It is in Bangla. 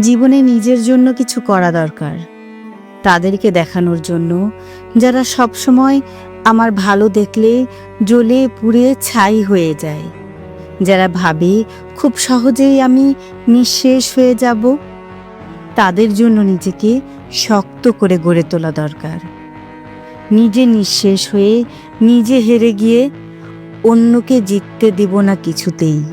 জীবনে নিজের জন্য কিছু করা দরকার। তাদেরকে দেখানোর জন্য, যারা সবসময় আমার ভালো দেখলে জ্বলে পুড়ে ছাই হয়ে যায়। যারা ভাবে খুব সহজেই আমি নিঃশেষ হয়ে যাব, তাদের জন্য নিজেকে শক্ত করে গড়ে তোলা দরকার। নিজে নিঃশেষ হয়ে নিজে হেরে গিয়ে অন্যকে জিততে দেব না কিছুতেই।